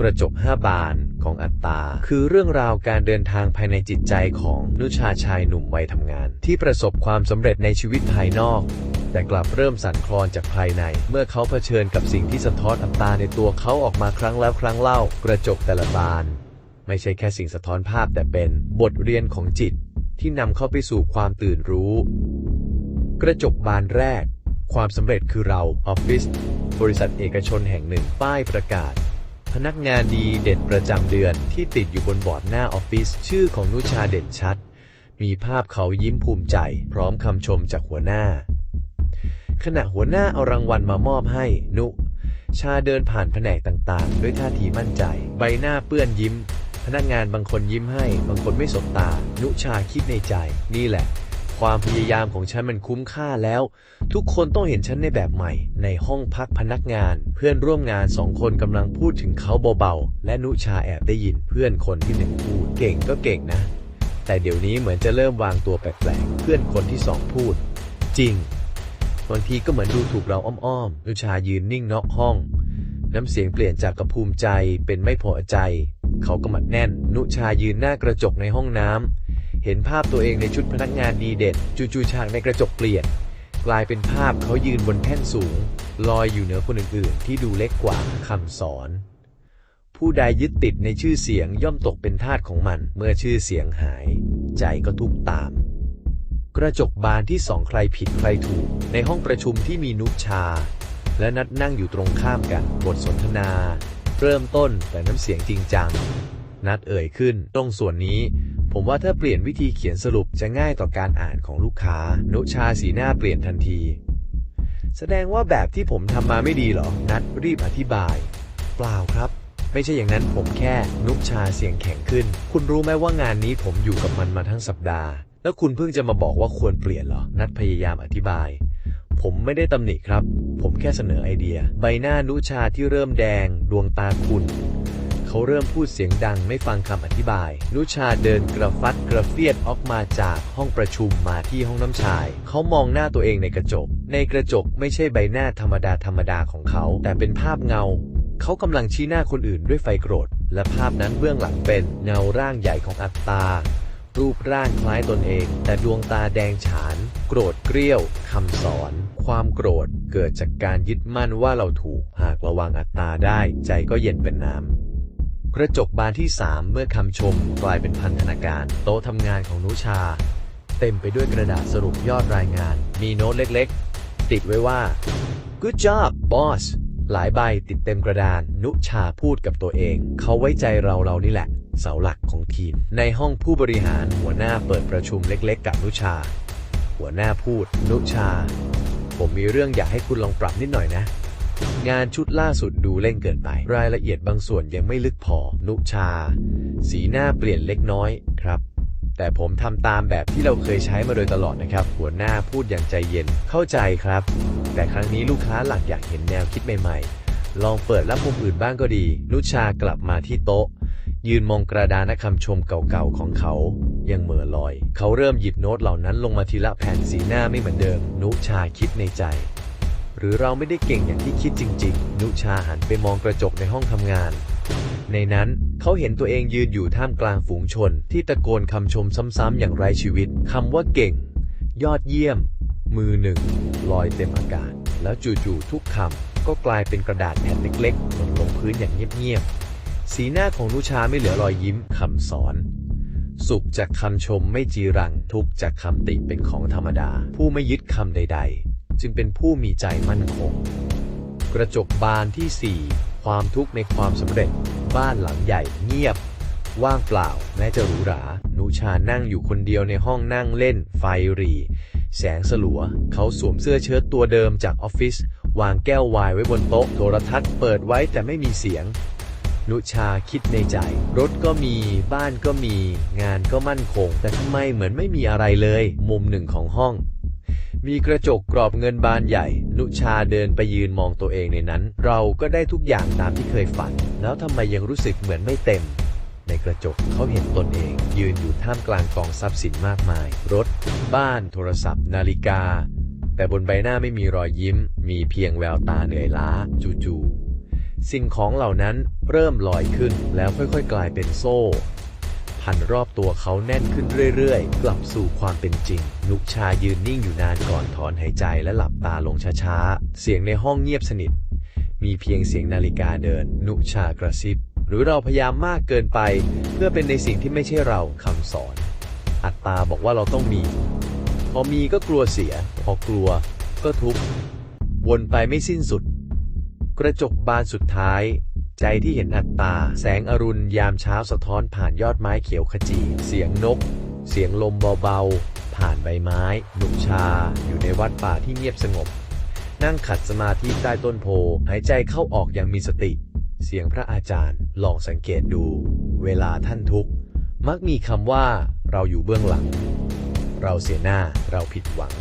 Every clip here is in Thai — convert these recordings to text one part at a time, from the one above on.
กระจกห้าบานของอัตตา คือเรื่องราวการเดินทางภายในจิตใจของนุชาชายหนุ่มวัยทำงาน ที่ประสบความสำเร็จในชีวิตภายนอก แต่กลับเริ่มสั่นคลอนจากภายใน เมื่อเขาเผชิญกับสิ่งที่สะท้อนอัตตาในตัวเขาออกมาครั้งแล้วครั้งเล่า กระจกแต่ละบาน ไม่ใช่แค่สิ่งสะท้อนภาพแต่เป็นบทเรียนของจิต ที่นำเข้าไปสู่ความตื่นรู้ กระจกบานแรก ความสำเร็จคือเราออฟฟิศบริษัทเอกชนแห่งหนึ่งป้ายประกาศ พนักงานดีเด่นประจำเดือนที่ติดอยู่บนบอร์ดหน้าออฟฟิศชื่อของนุชาเด่นชัด มีภาพเขายิ้มภูมิใจ พร้อมคำชมจากหัวหน้า ขณะหัวหน้าเอารางวัลมามอบให้นุ ชาเดินผ่านแผนกต่างๆ ด้วยท่าทีมั่นใจ ใบหน้าเปื้อนยิ้ม พนักงานบางคนยิ้มให้ บางคนไม่สบตา นุชาคิดในใจ นี่แหละ ความพยายามของฉันมันคุ้มค่าแล้ว ทุกคนต้องเห็นฉันในแบบใหม่ ในห้องพักพนักงาน เพื่อนร่วมงานสองคนกำลังพูดถึงเขาเบาๆ และนุชาแอบได้ยินเพื่อนคนที่หนึ่งพูด เก่งก็เก่งนะ แต่เดี๋ยวนี้เหมือนจะเริ่มวางตัวแปลกๆ เพื่อนคนที่สองพูด จริง บางทีก็เหมือนดูถูกเราอ้อมๆ นุชายืนนิ่งนอกห้อง น้ำเสียงเปลี่ยนจากกระภูมิใจเป็นไม่พอใจ เขาก็มัดแน่น นุชายืนหน้ากระจกในห้องน้ำ เห็นภาพตัวเองในชุดพนักงานดีเด่นจู่ๆฉากในกระจกเปลี่ยน กลายเป็นภาพเขายืนบนแท่นสูง ลอยอยู่เหนือคนอื่นๆ ที่ดูเล็กกว่าคำสอน ผู้ใดยึดติดในชื่อเสียงย่อมตกเป็นทาสของมัน เมื่อชื่อเสียงหาย ใจก็ทุกข์ตาม กระจกบานที่สองใครผิดใครถูก ในห้องประชุมที่มีนุชชา และนัดนั่งอยู่ตรงข้ามกันบทสนทนา เริ่มต้นแต่น้ำเสียงจริงจังนัดเอ่ยขึ้น ตรงส่วนนี้ ผมว่าถ้าเปลี่ยนวิธีเขียนสรุปจะง่ายต่อการอ่านของลูกค้านุชาสีหน้าเปลี่ยนทันที แสดงว่าแบบที่ผมทำมาไม่ดีหรอ นัดรีบอธิบาย เปล่าครับ ไม่ใช่อย่างนั้นผมแค่นุชาเสียงแข็งขึ้น คุณรู้ไหมว่างานนี้ผมอยู่กับมันมาทั้งสัปดาห์ แล้วคุณเพิ่งจะมาบอกว่าควรเปลี่ยนหรอ นัดพยายามอธิบาย ผมไม่ได้ตำหนิครับ ผมแค่เสนอไอเดีย ใบหน้านุชาที่เริ่มแดง ดวงตาขุ่น เขาเริ่มพูดเสียงดังไม่ฟังคำอธิบาย นุชาเดินกระฟัดกระเฟียดออกมาจากห้องประชุมมาที่ห้องน้ำชาย เขามองหน้าตัวเองในกระจก ในกระจกไม่ใช่ใบหน้าธรรมดาธรรมดาของเขา แต่เป็นภาพเงา เขากำลังชี้หน้าคนอื่นด้วยไฟโกรธ และภาพนั้นเบื้องหลังเป็นเงาร่างใหญ่ของอัตตารูปร่างคล้ายตนเอง แต่ดวงตาแดงฉาน โกรธเกรี้ยวคำสอน ความโกรธเกิดจากการยึดมั่นว่าเราถูก หากระวังอัตตาได้ ใจก็เย็นเป็นน้ำ กระจกบานที่ 3 เมื่อคำชมกลายเป็นพันธนาการ โต๊ะทำงานของนุชา เต็มไปด้วยกระดาษสรุปยอดรายงาน มีโน้ตเล็กๆ ติดไว้ว่า Good job boss หลายใบติดเต็มกระดาน นุชาพูดกับตัวเอง เขาไว้ใจเราเรานี่แหละ เสาหลักของทีม ในห้องผู้บริหารหัวหน้าเปิดประชุมเล็ก ๆ กับนุชา หัวหน้าพูด นุชา ผมมีเรื่องอยากให้คุณลองปรับนิดหน่อยนะ งานชุดล่าสุดดูเร่งเกินไป รายละเอียดบางส่วนยังไม่ลึกพอ นุชา สีหน้าเปลี่ยนเล็กน้อยครับแต่ผมทำตามแบบที่เราเคยใช้มาโดยตลอดนะครับ หัวหน้าพูดอย่างใจเย็น เข้าใจครับ แต่ครั้งนี้ลูกค้าหลักอยากเห็นแนวคิดใหม่ๆ ลองเปิดรับมุมอื่นบ้างก็ดี นุชากลับมาที่โต๊ะ ยืนมองกระดานคำชมเก่าๆของเขา ยังเหม่อลอย เขาเริ่มหยิบโน้ตเหล่านั้นลงมาทีละแผ่นสีหน้าไม่เหมือนเดิม นุชาคิดในใจ หรือเราไม่ได้เก่งอย่างที่คิดจริง ๆ นุชาหันไปมองกระจกในห้องทำงาน ในนั้นเขาเห็นตัวเองยืนอยู่ท่ามกลางฝูงชน ที่ตะโกนคำชมซ้ำๆอย่างไร้ชีวิตคำว่าเก่ง ยอดเยี่ยม มือหนึ่งลอยเต็มอากาศ แล้วจู่ๆทุกคำก็กลายเป็นกระดาษแผ่นเล็กๆหล่นลงพื้นอย่างเงียบๆสีหน้าของนุชาไม่เหลือรอยยิ้มคำสอนสุขจากคำชมไม่จีรัง ทุกจากคำติเป็นของธรรมดา ผู้ไม่ยึดคำใด ๆ จึงเป็นผู้มีใจมั่นคง กระจกบานที่ 4 ความทุกข์ในความสำเร็จ บ้านหลังใหญ่เงียบ ว่างเปล่าแม้จะหรูหรานุชานั่งอยู่คนเดียวในห้องนั่งเล่น ไฟรี แสงสลัว เขาสวมเสื้อเชิ้ตตัวเดิมจากออฟฟิศ วางแก้วไวน์ไว้บนโต๊ะ โทรทัศน์เปิดไว้แต่ไม่มีเสียงนุชาคิดในใจ รถก็มีบ้านก็มี งานก็มั่นคง แต่ทำไมเหมือนไม่มีอะไรเลย มุมหนึ่งของห้อง มีกระจกกรอบเงินบานใหญ่ นุชาเดินไปยืนมองตัวเองในนั้น เราก็ได้ทุกอย่างตามที่เคยฝัน แล้วทำไมยังรู้สึกเหมือนไม่เต็ม ในกระจกเขาเห็นตนเอง ยืนอยู่ท่ามกลางกองทรัพย์สินมากมาย รถ บ้าน โทรศัพท์ นาฬิกา แต่บนใบหน้าไม่มีรอยยิ้ม มีเพียงแววตาเหนื่อยล้า จู่ๆสิ่งของเหล่านั้นเริ่มลอยขึ้นแล้วค่อยๆ กลายเป็นโซ่ พันรอบตัวเขาแน่นขึ้นเรื่อยๆ กลับสู่ความเป็นจริง นุกชายืนนิ่งอยู่นานก่อนถอนหายใจและหลับตาลงช้าๆ เสียงในห้องเงียบสนิท มีเพียงเสียงนาฬิกาเดิน นุชากระซิบ หรือเราพยายามมากเกินไป เพื่อเป็นในสิ่งที่ไม่ใช่เราคำสอน อัตตาบอกว่าเราต้องมี พอมีก็กลัวเสีย พอกลัว ก็ทุกข์วนไปไม่สิ้นสุด กระจกบานสุดท้าย ใจที่เห็นอัตตา แสงอรุณยามเช้าสะท้อนผ่านยอดไม้เขียวขจี เสียงนก เสียงลมเบาๆ ผ่านใบไม้ หนุกชา อยู่ในวัดป่าที่เงียบสงบ นั่งขัดสมาธิใต้ต้นโพ หายใจเข้าออกอย่างมีสติ เสียงพระอาจารย์ ลองสังเกตดู เวลาท่านทุกข์ มักมีคำว่า เราอยู่เบื้องหลัง เราเสียหน้า เราผิดหวัง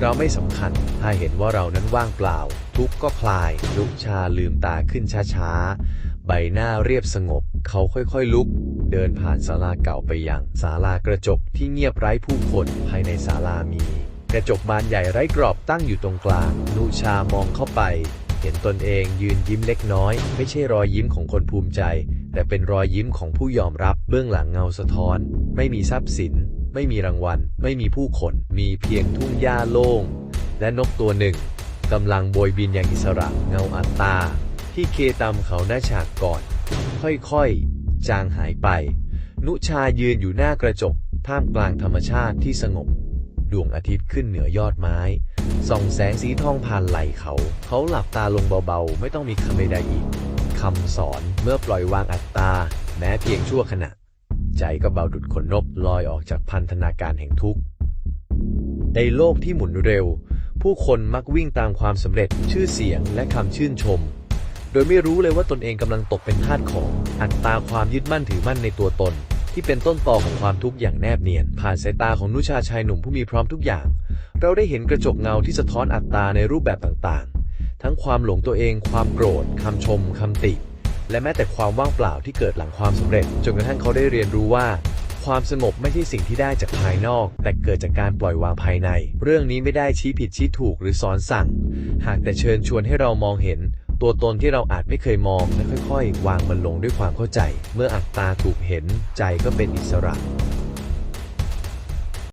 เราไม่สำคัญ ถ้าเห็นว่าเรานั้นว่างเปล่า ทุกก็คลาย ลุกชาลืมตาขึ้นช้าๆ ใบหน้าเรียบสงบ เขาค่อยๆลุก เดินผ่านศาลาเก่าไปยังศาลากระจกที่เงียบไร้ผู้คน ภายในศาลามี กระจกบานใหญ่ไร้กรอบตั้งอยู่ตรงกลาง นุชามองเข้าไป เห็นตนเองยืนยิ้มเล็กน้อย ไม่ใช่รอยยิ้มของคนภูมิใจ แต่เป็นรอยยิ้มของผู้ยอมรับ เบื้องหลังเงาสะท้อน ไม่มีทรัพย์สิน ไม่มีรางวัล ไม่มีผู้คน มีเพียงทุ่งหญ้าโล่ง และนกตัวหนึ่งกำลังโบยบินอย่างอิสระเงาอัตตา ที่เคตามเขาหน้าฉากก่อน ค่อยๆ จางหายไป นุชายืนอยู่หน้ากระจก ท่ามกลางธรรมชาติที่สงบ ดวงอาทิตย์ขึ้นเหนือยอดไม้ ส่องแสงสีทองผ่านไหล่เขา เขาหลับตาลงเบาๆ ไม่ต้องมีคำใดๆอีกคำสอนเมื่อปล่อยวางอัตตา แม้เพียงชั่วขณะ ใจก็เบาดุดขนนกลอยออกจากพันธนาการแห่งทุกข์ ในโลกที่หมุนเร็ว ผู้คนมักวิ่งตามความสำเร็จ ชื่อเสียงและคำชื่นชม โดยไม่รู้เลยว่าตนเองกำลังตกเป็นทาสของ อัตตาความยึดมั่นถือมั่นในตัวตน ที่เป็นต้นตอของความทุกข์อย่างแนบเนียน ผ่านสายตาของนุชาชายหนุ่มผู้มีพร้อมทุกอย่าง เราได้เห็นกระจกเงาที่สะท้อนอัตตาในรูปแบบต่างๆ ทั้งความหลงตัวเอง ความโกรธคำชมคำติ และแม้แต่ความว่างเปล่าที่เกิดหลังความสำเร็จ จนกระทั่งเขาได้เรียนรู้ว่า ความสงบไม่ใช่สิ่งที่ได้จากภายนอก แต่เกิดจากการปล่อยวางภายใน เรื่องนี้ไม่ได้ชี้ผิดชี้ถูกหรือสอนสั่ง หากแต่เชิญชวนให้เรามองเห็นตัวตนที่เราอาจไม่เคยมองและค่อย ๆ วางมันลงด้วยความเข้าใจ เมื่ออัตตาถูกเห็นใจก็เป็นอิสระ